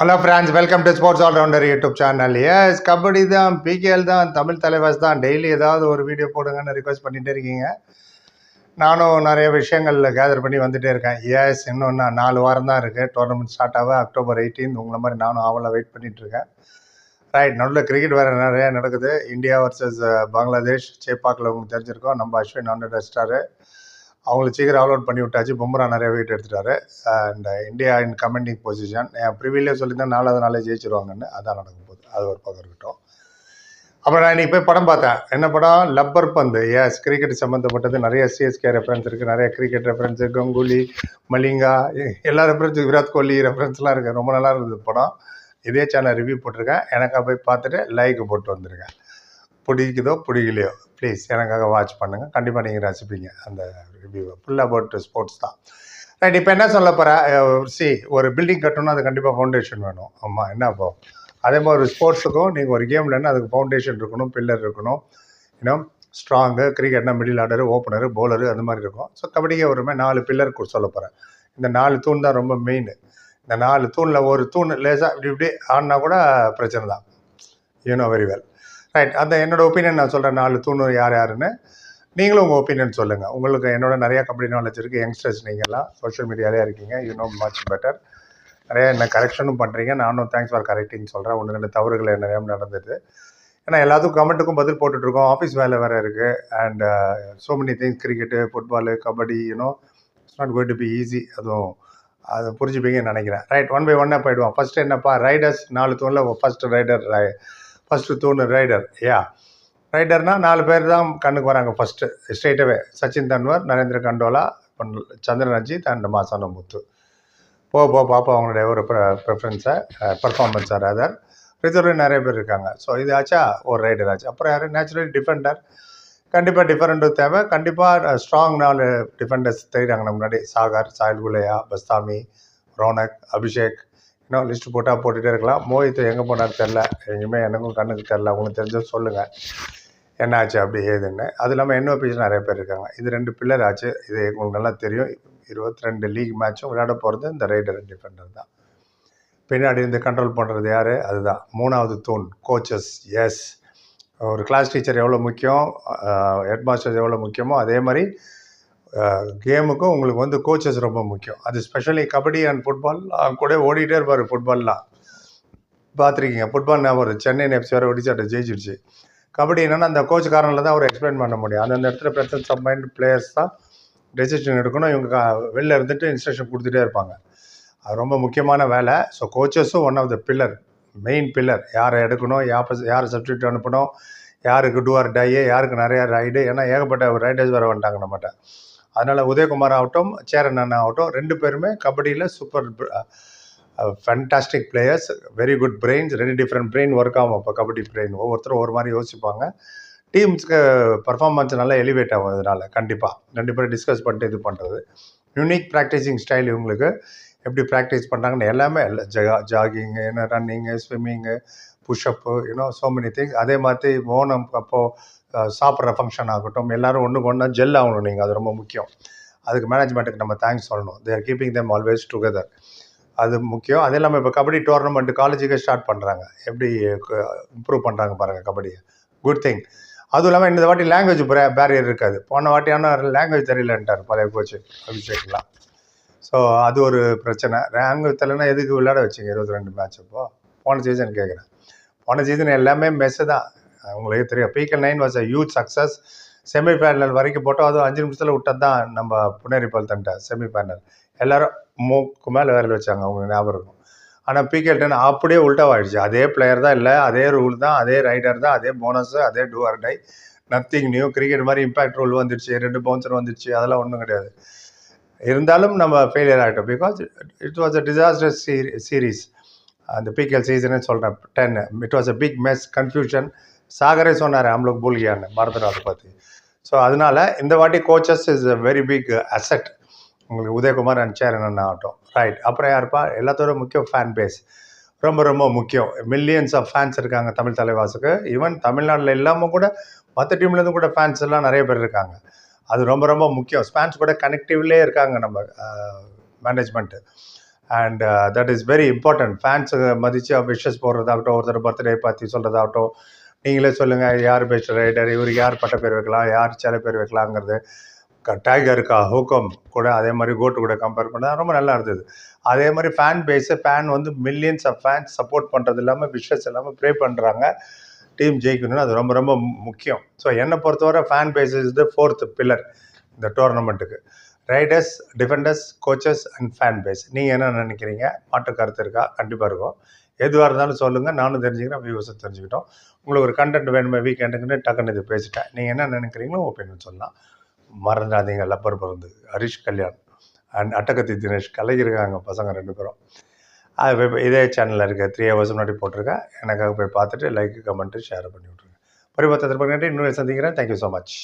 Hello friends welcome to sports allrounder YouTube channel yes kabaddi தான் PKL தான் தமிழ் தலைவாஸ் தான் daily ஏதாவது ஒரு வீடியோ போடுங்கன்னு ரிக்வஸ்ட் பண்ணிகிட்டே இருக்கீங்க. நானும் நிறைய விஷயங்கள் கேதர் பண்ணி வந்துகிட்டே இருக்கேன். எஸ் இன்னும் நான் நாலு வாரம் தான் இருக்குது டோர்னமெண்ட் ஸ்டார்ட் ஆக அக்டோபர் எயிட்டீன் உங்களை மாதிரி நானும் ஆவலாக வெயிட் பண்ணிகிட்ருக்கேன் இருக்கேன். ரைட் நடுவில் கிரிக்கெட் வேறு நிறைய நடக்குது. இந்தியா வர்சஸ் பங்களாதேஷ் சேப்பாக்கில் உங்களுக்கு தெரிஞ்சிருக்கோம். நம்ம அஸ்வின் ஹண்ட்ரட் அடிச்சிட்டாரு அவங்களுக்கு சீக்கிரம் அவுட் பண்ணி விட்டாச்சு பும்ரா நிறைய வீட்டு எடுத்துட்டாரு. And India in commanding position என் ப்ரிவிலே சொல்லியிருந்தேன் நாலாவது நாளே ஜெயிச்சிருவாங்கன்னு அதான் நடக்கும் போது அது ஒரு பக்கம் இருக்கட்டும். அப்புறம் நான் இன்னைக்கு போய் படம் பார்த்தேன். என்ன படம்? லப்பர் பந்து. எஸ் கிரிக்கெட் சம்மந்தப்பட்டது நிறைய சிஎஸ்கே ரெஃபரன்ஸ் இருக்குது நிறைய கிரிக்கெட் ரெஃபரன்ஸு கங்குலி மலிங்கா எ- எல்லா ரெஃபரன்ஸும் விராட் கோலி ரெஃபரன்ஸ்லாம் இருக்குது ரொம்ப நல்லா இருந்தது படம். இதே சேனல் ரிவ்யூ போட்டிருக்கேன். எனக்காக போய் பார்த்துட்டு லைக் போட்டு வந்திருக்கேன். பிடிக்குதோ பிடிக்கலையோ ப்ளீஸ் எனக்காக வாட்ச் பண்ணுங்கள் கண்டிப்பாக நீங்கள் ரசிப்பீங்க அந்த ரிவ்யூவை ஃபுல் அபவுட் ஸ்போர்ட்ஸ் தான். ரைட் இப்போ என்ன சொல்ல போகிறேன் சி ஒரு பில்டிங் கட்டணும்னா அது கண்டிப்பாக ஃபவுண்டேஷன் வேணும். ஆமாம் என்ன அப்போ அதே மாதிரி ஒரு ஸ்போர்ட்ஸுக்கும் நீங்கள் ஒரு கேம் இல்லைன்னா அதுக்கு ஃபவுண்டேஷன் இருக்கணும் பில்லர் இருக்கணும். இன்னும் ஸ்ட்ராங்கு கிரிக்கெட்னா மிடில் ஆர்டரு ஓப்பனரு பவுலரு அந்த மாதிரி இருக்கும். ஸோ கபடிக்கே ஒருமே நாலு பில்லர் சொல்ல போகிறேன் இந்த நாலு தூண் தான் ரொம்ப மெயின் இந்த நாலு தூணில் ஒரு தூண் லேசாக இப்படி இப்படி ஆடினா கூட பிரச்சனை தான். யூனோ வெரி வெல் ரைட் அந்த என்னோட ஒப்பீனியன் நான் சொல்கிறேன் நாலு தூண் யார் யாருன்னு. நீங்களும் உங்கள் ஒப்பீனியன் சொல்லுங்கள் உங்களுக்கு என்னோட நிறையா கபடி நாலேஜ் இருக்குது யங்ஸ்டர்ஸ் நீங்கள்லாம் சோஷியல் மீடியாலே இருக்கீங்க. யூ நோ மச் பெட்டர் நிறைய என்ன கரெக்ஷனும் பண்ணுறீங்க நானும் தேங்க்ஸ் ஃபார் கரெக்டிங் சொல்கிறேன் ஒன்று ரெண்டு தவறுகள் நிறைய நடந்தது. ஏன்னா எல்லாத்துக்கும் கமெண்ட்டுக்கும் பதில் போட்டுட்ருக்கோம். ஆஃபீஸ் வேலை வேறு இருக்குது and so many things cricket football kabaddi you know it's not going to be easy அதுவும் அதை புரிஞ்சுப்பீங்கன்னு நினைக்கிறேன். ரைட் ஒன் பை ஒன்னாக போயிடுவோம். ஃபஸ்ட்டு என்னப்பா? ரைடர்ஸ் நாலு தூணில் ஃபஸ்ட்டு ரைடர் ஃபஸ்ட்டு தூணு ரைடர் யா ரைடர்னால் நாலு பேர் தான் கண்ணுக்கு வராங்க ஃபஸ்ட்டு ஸ்ட்ரெயிட்டவே சச்சின் தன்வர் நரேந்திர கண்டோலா சந்திரன் அஜித் அண்ட் மாசான முத்து போக போக பார்ப்போம் அவங்களுடைய ஒரு ப்ரிஃபரன்ஸை பர்ஃபார்மன்ஸாக ரேதர் ரிசர்வ் நிறைய பேர் இருக்காங்க. ஸோ இது ஆச்சா? ஒரு ரைடர் ஆச்சு. அப்புறம் யார்? நேச்சுரலி டிஃபெண்டர் கண்டிப்பாக டிஃபரெண்ட்டு தேவை. கண்டிப்பாக ஸ்ட்ராங் நாலு டிஃபெண்டர்ஸ் தெரியுறாங்க நம்ம முன்னாடி. சாகர் சாயல் குலையா பஸ்தாமி ரோனக் அபிஷேக் இன்னும் லிஸ்ட் போட்டால் போட்டுகிட்டே இருக்கலாம். மோஹித் எங்கே போனார் தெரில எங்கேயுமே எனக்கும் கண்ணுக்கு தெரில உங்களுக்கு தெரிஞ்சது சொல்லுங்கள் என்ன ஆச்சு அப்படி ஏதுன்னு. அது இல்லாமல் என்ஓபிஸ் நிறைய பேர் இருக்காங்க. இது ரெண்டு பில்லர் ஆச்சு. இது உங்களுக்கு நல்லா தெரியும். இருபத்தி ரெண்டு லீக் மேட்சும் விளையாட போகிறது இந்த ரைடர் டிஃபெண்டர் தான். பின்னாடி இருந்து கண்ட்ரோல் பண்ணுறது யார்? அதுதான். மூணாவது தூண் கோச்சஸ் எஸ் ஒரு கிளாஸ் டீச்சர் எவ்வளோ முக்கியம்? ஹெட் மாஸ்டர் எவ்வளோ முக்கியமோ அதே மாதிரி கேமுக்கும் உங்களுக்கு வந்து கோச்சஸ் ரொம்ப முக்கியம். அது ஸ்பெஷலி கபடி அண்ட் ஃபுட்பால் கூட ஓடிட்டே இருப்பார் ஃபுட்பால்லாம் பார்த்துருக்கீங்க ஃபுட்பால் ஞாபகம் வருது. சென்னை எஃப்சி வேறு ஒடிச்சாட்ட ஜெயிச்சிருச்சு. கபடி என்னென்னா அந்த கோச் தான் அவர் எக்ஸ்பிளைன் பண்ண முடியும். அந்தந்த இடத்துல பிரசன்ஸ் ஆஃப் மைண்ட் பிளேயர்ஸ் தான் டெசிஷன் எடுக்கணும். இவங்க வெளில இருந்துட்டு இன்ஸ்ட்ரக்ஷன் கொடுத்துட்டே இருப்பாங்க. அது ரொம்ப முக்கியமான வேலை. So கோச்சஸும் one of the pillar main pillar யாரை எடுக்கணும் யாரை யாரை சப்ஸ்டியூட் அனுப்பணும் யாருக்கு டூ ஆர் டையே யாருக்கு நிறைய ரைடு ஏன்னா ஏகப்பட்ட ரைடர்ஸ் வேறு வந்துட்டாங்க நம்மகிட்ட. அதனால் உதயகுமார் ஆகட்டும் சேரன் அண்ணா ஆகட்டும் ரெண்டு பேருமே கபடியில் super fantastic players very good brains ரெண்டு டிஃப்ரெண்ட் பிரெயின் ஒர்க் ஆகும் அப்போ கபடி பிரெயின் ஒவ்வொருத்தரும் ஒரு மாதிரி யோசிப்பாங்க. டீம்ஸ்க்கு பர்ஃபார்மன்ஸ் நல்லா எலிவேட் ஆகும் இதனால் கண்டிப்பாக ரெண்டு பேரும் டிஸ்கஸ் பண்ணிட்டு இது பண்ணுறது யூனிக் ப்ராக்டிஸிங் ஸ்டைல் இவங்களுக்கு. எப்படி ப்ராக்டிஸ் பண்ணுறாங்கன்னு எல்லாமே இல்லை ஜா ஜாகிங்கு என்ன running swimming pushup you know so many things அதே மாதிரி ஓணம் அப்போது சாப்பிட்ற ஃபங்க்ஷன் ஆகட்டும் எல்லோரும் ஒன்றுக்கு ஒன்றா ஜெல் ஆகணும் நீங்கள் அது ரொம்ப முக்கியம். அதுக்கு மேனேஜ்மெண்ட்டுக்கு நம்ம தேங்க்ஸ் சொல்லணும். They're keeping them always together அது முக்கியம். அது இல்லாமல் இப்போ கபடி டோர்னமெண்ட் காலேஜுக்கே ஸ்டார்ட் பண்ணுறாங்க எப்படி இம்ப்ரூவ் பண்ணுறாங்க பாருங்கள் கபடியை. குட் திங் அதுவும் இல்லாமல் இந்த வாட்டி லாங்குவேஜ் பேரியர் இருக்காது. போன வாட்டியான லாங்குவேஜ் தெரியலன்ட்டார். பழைய கோச்சு அபிஷேக்லாம் ஸோ அது ஒரு பிரச்சனை. லாங்குவேஜ் தெரியலன்னா எதுக்கு விளையாட வச்சிங்க இருபத்தி ரெண்டு மேட்ச் அப்போது போன சீசன் கேட்குறேன் போன சீசன் எல்லாமே மெஸ்ஸு தான். உங்களுக்கு தெரியும். PKL nine was a huge success semifinal வரைக்கும் போட்டோம். அதுவும் அஞ்சு நிமிஷத்தில் விட்டது தான் நம்ம புனேரி தன்ட்ட செமிஃபைனல் எல்லாரும் மூக்கு மேலே விரல் வச்சாங்க. அவங்க ஞாபகம். இருக்கும் ஆனால் பிகே டென் அப்படியே உல்ட்டாவாயிடுச்சு அதே பிளேயர் தான் இல்லை. அதே ரூல் தான். அதே ரைடர் தான். அதே போனஸு அதே do or die nothing new cricket மாதிரி இம்பாக்ட் ரூல் வந்துடுச்சு. ரெண்டு பவுன்சர் வந்துடுச்சு. அதெல்லாம் ஒன்றும் கிடையாது. இருந்தாலும் நம்ம ஃபெயிலியர் ஆகிட்டோம் because it was a disaster series அந்த பிகேஎல் சீசனே சொல்கிறேன் then it was a big mess confusion சாகரே சொன்னார் அம்லோக் பூல்கியான்னு பாரதராஜ் அதை பற்றி ஸோ அதனால இந்த வாட்டி coaches is a very big asset உங்களுக்கு உதயகுமார் அண்ட் சேரன் ஆகட்டும். ரைட் அப்புறம் யாருப்பா? எல்லாத்தோட முக்கியம் ஃபேன் பேஸ் ரொம்ப ரொம்ப முக்கியம். மில்லியன்ஸ் ஆஃப் ஃபேன்ஸ் இருக்காங்க தமிழ் தலைவாசுக்கு. ஈவன் தமிழ்நாட்டில் இல்லாமல் கூட மற்ற டீம்லேருந்து கூட ஃபேன்ஸ் எல்லாம் நிறைய பேர் இருக்காங்க. அது ரொம்ப ரொம்ப முக்கியம். ஃபேன்ஸ் கூட கனெக்டிவ்லேயே இருக்காங்க நம்ம management and that is very important ஃபேன்ஸுக்கு மதித்து விஷஸ் போடுறதாகட்டும் ஒருத்தர் பர்த்டே பற்றி சொல்கிறதாகட்டும் நீங்களே சொல்லுங்கள் யார் பெஸ்ட் ரைடர் இவருக்கு யார் பட்ட பேர் வைக்கலாம் யார் சில பேர் வைக்கலாங்கிறது டைகருக்கா ஹூக்கம் கூட அதே மாதிரி கோட்டு கூட கம்பேர் பண்ணால் ரொம்ப நல்லா இருந்தது. அதே மாதிரி ஃபேன் பேஸு ஃபேன் வந்து மில்லியன்ஸ் ஆஃப் ஃபேன்ஸ் சப்போர்ட் பண்ணுறது இல்லாமல் விஷஸ் இல்லாமல் ப்ரே பண்ணுறாங்க டீம் ஜெயிக்கணும்னு அது ரொம்ப ரொம்ப முக்கியம். ஸோ என்னை பொறுத்தவரை fan base is the fourth pillar இந்த டோர்னமெண்ட்டுக்கு raiders defenders coaches and fan base. நீங்கள் என்ன நினைக்கிறீங்க? மாற்று கருத்து இருக்கா? கண்டிப்பாக இருக்கும். எதுவாக இருந்தாலும் சொல்லுங்கள் நானும் தெரிஞ்சுக்கிறேன் வியூஸும் தெரிஞ்சுக்கிட்டோம். உங்களுக்கு ஒரு கண்டென்ட் வேணுமே வீக்கெண்டுக்குன்னு டக்குன்னு இது பேசிட்டேன். நீங்கள் என்ன நினைக்கிறீங்களோ ஒப்பீனியன் சொல்லலாம். மறந்துடாதீங்க லப்பர் பிறந்து ஹரிஷ் கல்யாண் அண்ட் அட்டகத்தி தினேஷ் கலையிருக்காங்க பசங்க ரெண்டு பேரும். அது போய் இதே சேனலில் இருக்க த்ரீ ஹவர்ஸ் முன்னாடி போட்டிருக்கேன். எனக்காக போய் பார்த்துட்டு லைக் கமெண்ட்டு ஷேர் பண்ணி விட்ருங்க பரிவர்த்தனை பண்ணி இன்னொரு சந்திக்கிறேன். Thank you so much